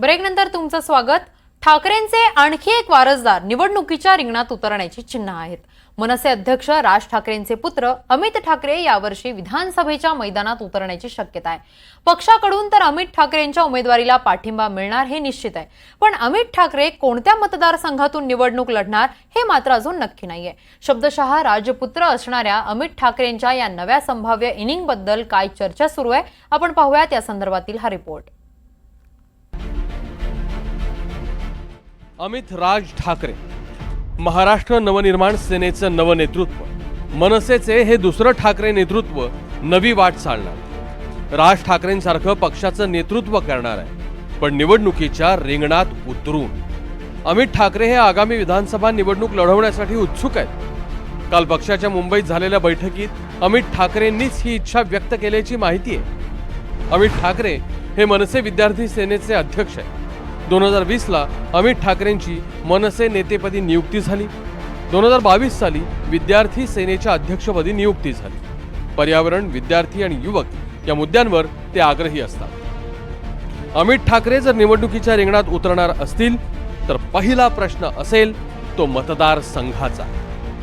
ब्रेकनंतर तुमचं स्वागत. ठाकरेंचे आणखी एक वारसदार निवडणुकीच्या रिंगणात उतरण्याची चिन्ह आहेत. मनसे अध्यक्ष राज ठाकरेंचे पुत्र अमित ठाकरे यावर्षी विधानसभेच्या मैदानात उतरण्याची शक्यता आहे. पक्षाकडून तर अमित ठाकरेंच्या उमेदवारीला पाठिंबा मिळणार हे निश्चित आहे. पण अमित ठाकरे कोणत्या मतदारसंघातून निवडणूक लढणार हे मात्र अजून नक्की नाहीये. शब्दशः राजपुत्र असणाऱ्या अमित ठाकरेंच्या या नव्या संभाव्य इनिंगबद्दल काय चर्चा सुरू आहे आपण पाहूयात या संदर्भातील हा रिपोर्ट. अमित राज ठाकरे. महाराष्ट्र नवनिर्माण सेनेचं नवनेतृत्व. मनसेचे हे दुसरं ठाकरे नेतृत्व नवी वाट चालणार. राज ठाकरेंसारखं पक्षाचं नेतृत्व करणार आहे पण निवडणुकीच्या रिंगणात उतरून. अमित ठाकरे हे आगामी विधानसभा निवडणूक लढवण्यासाठी उत्सुक आहेत. काल पक्षाच्या मुंबईत झालेल्या बैठकीत अमित ठाकरेंनीच ही इच्छा व्यक्त केल्याची माहिती आहे. अमित ठाकरे हे मनसे विद्यार्थी सेनेचे अध्यक्ष आहेत. दोन हजार वीसला अमित ठाकरेंची मनसे नेतेपदी नियुक्ती झाली. दोन हजार बावीस साली विद्यार्थी सेनेच्या अध्यक्षपदी नियुक्ती झाली. पर्यावरण विद्यार्थी आणि युवक या मुद्द्यांवर ते आग्रही असतात. अमित ठाकरे जर निवडणुकीच्या रिंगणात उतरणार असतील तर पहिला प्रश्न असेल तो मतदारसंघाचा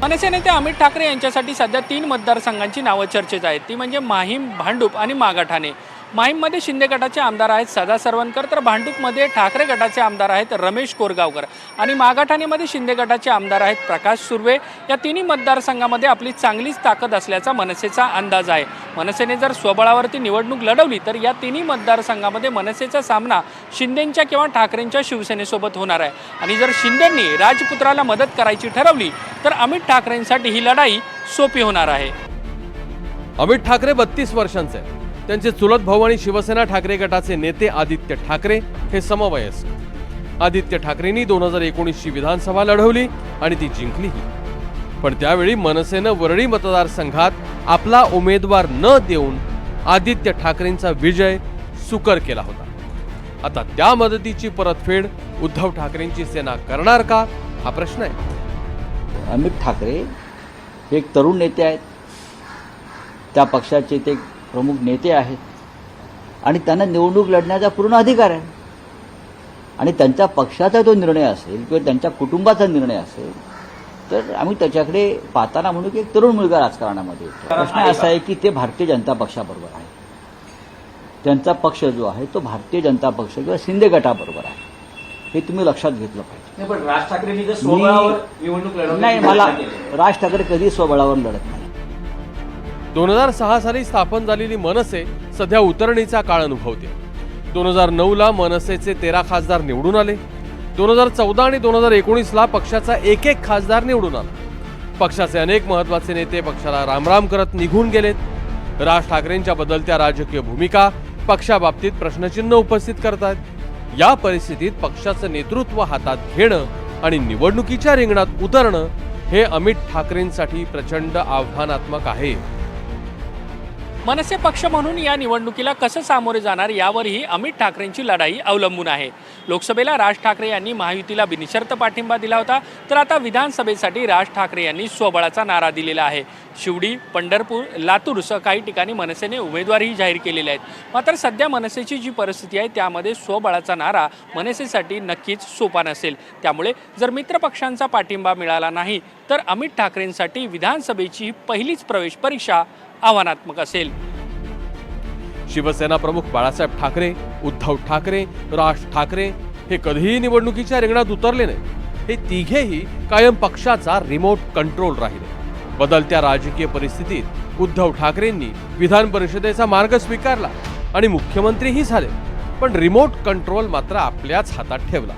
मनसे नेते अमित ठाकरे यांच्यासाठी सध्या तीन मतदारसंघांची नावं चर्चेत आहेत. ती म्हणजे माहीम भांडूप आणि मागाठाणे. माहीममध्ये शिंदे गटाचे आमदार आहेत सदा सरवणकर तर भांडूपमध्ये ठाकरे गटाचे आमदार आहेत रमेश कोरगावकर. आणि मागाठाणेमध्ये शिंदे गटाचे आमदार आहेत प्रकाश सुर्वे. या तिन्ही मतदारसंघामध्ये आपली चांगलीच ताकद असल्याचा मनसेचा अंदाज आहे. मनसेने जर स्वबळावरती निवडणूक लढवली तर या तिन्ही मतदारसंघामध्ये मनसेचा सामना शिंदेंच्या किंवा ठाकरेंच्या शिवसेनेसोबत होणार आहे. आणि जर शिंदेंनी राजपुत्राला मदत करायची ठरवली तर अमित ठाकरेंसाठी ही लढाई सोपी होणार आहे. अमित ठाकरे बत्तीस वर्षांचे आहेत. त्यांचे चुलत भाऊ आणि शिवसेना ठाकरे गटाचे नेते आदित्य ठाकरे हे समवयस्क. आदित्य ठाकरेंनी दोन हजार एकोणीसची विधानसभा लढवली आणि ती जिंकलीही. पण त्यावेळी मनसेनं वरळी मतदारसंघात आपला उमेदवार न देऊन आदित्य ठाकरेंचा विजय सुकर केला होता. आता त्या मदतीची परतफेड उद्धव ठाकरेंची सेना करणार का? हा प्रश्न आहे. अमित ठाकरे हे एक तरुण नेते आहेत. त्या पक्षाचे ते प्रमुख नेते आहेत. आणि त्यांना निवडणूक लढण्याचा पूर्ण अधिकार आहे. आणि त्यांच्या पक्षाचा जो निर्णय असेल किंवा त्यांच्या कुटुंबाचा निर्णय असेल तर आम्ही त्याच्याकडे पाहताना म्हणू की एक तरुण मुलगा राजकारणामध्ये येतो. प्रश्न असा आहे की ते भारतीय जनता पक्षाबरोबर आहे. त्यांचा पक्ष जो आहे तो भारतीय जनता पक्ष किंवा शिंदे गटाबरोबर आहे. हे तुम्ही लक्षात घेतलं पाहिजे. पण राज ठाकरेंनी जर स्वबळावर निवडणूक लढवली नाही मला राज ठाकरे कधी स्वबळावर लढत नाही. दोन हजार सहा साली स्थापन झालेली मनसे सध्या उतरणीचा काळ अनुभवते. दोन हजार नऊला मनसेचे तेरा खासदार निवडून आले. दोन हजार चौदा आणि दोन हजार एकोणीसला पक्षाचा एक एक खासदार निवडून आला. पक्षाचे अनेक महत्त्वाचे नेते पक्षाला रामराम करत निघून गेलेत. राज ठाकरेंच्या बदलत्या राजकीय भूमिका पक्षाबाबतीत प्रश्नचिन्ह उपस्थित करतात या परिस्थितीत पक्षाचं नेतृत्व हातात घेणं आणि निवडणुकीच्या रिंगणात उतरणं हे अमित ठाकरेंसाठी प्रचंड आव्हानात्मक आहे. मनसे पक्ष म्हणून या निवडणुकीला कसं सामोरे जाणार यावरही अमित ठाकरेंची लढाई अवलंबून आहे. लोकसभेला राज ठाकरे यांनी महायुतीला बिनशर्त पाठिंबा दिला होता तर आता विधानसभेसाठी राज ठाकरे यांनी स्वबळाचा नारा दिलेला आहे. शिवडी पंढरपूर लातूरसह काही ठिकाणी मनसेने उमेदवारही जाहीर केलेले आहेत. मात्र सध्या मनसेची जी परिस्थिती आहे त्यामध्ये स्वबळाचा नारा मनसेसाठी नक्कीच सोपा नसेल. त्यामुळे जर मित्रपक्षांचा पाठिंबा मिळाला नाही तर अमित ठाकरेंसाठी विधानसभेची पहिलीच प्रवेश परीक्षा आव्हानात्मक असेल. शिवसेना प्रमुख बाळासाहेब ठाकरे उद्धव ठाकरे राज ठाकरे हे कधीही निवडणुकीच्या रिंगणात उतरले नाही हे तिघेही कायम पक्षाचा रिमोट कंट्रोल राहिले. बदलत्या राजकीय परिस्थितीत उद्धव ठाकरेंनी विधान परिषदेचा मार्ग स्वीकारला आणि मुख्यमंत्रीही झाले. पण रिमोट कंट्रोल मात्र आपल्याच हातात ठेवला.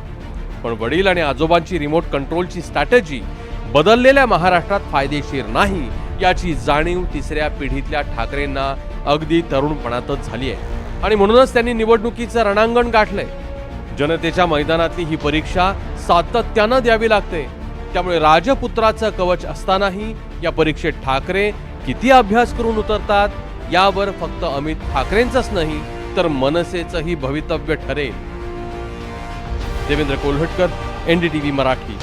पण वडील आणि आजोबांची रिमोट कंट्रोलची स्ट्रॅटेजी बदललेल्या महाराष्ट्रात फायदेशीर नाही याची जाणीव तिसऱ्या पिढीतल्या ठाकरेंना अगदी तरुणपणातच झाली आहे. आणि म्हणूनच त्यांनी निवडणुकीचं रणांगण गाठलंय. जनतेच्या मैदानातली ही परीक्षा सातत्यानं द्यावी लागते. त्यामुळे राजपुत्राचं कवच असतानाही या परीक्षेत ठाकरे किती अभ्यास करून उतरतात यावर फक्त अमित ठाकरेंचंच नाही तर मनसेचंही भवितव्य ठरेल. देवेंद्र कोल्हटकर एनडीटीव्ही मराठी.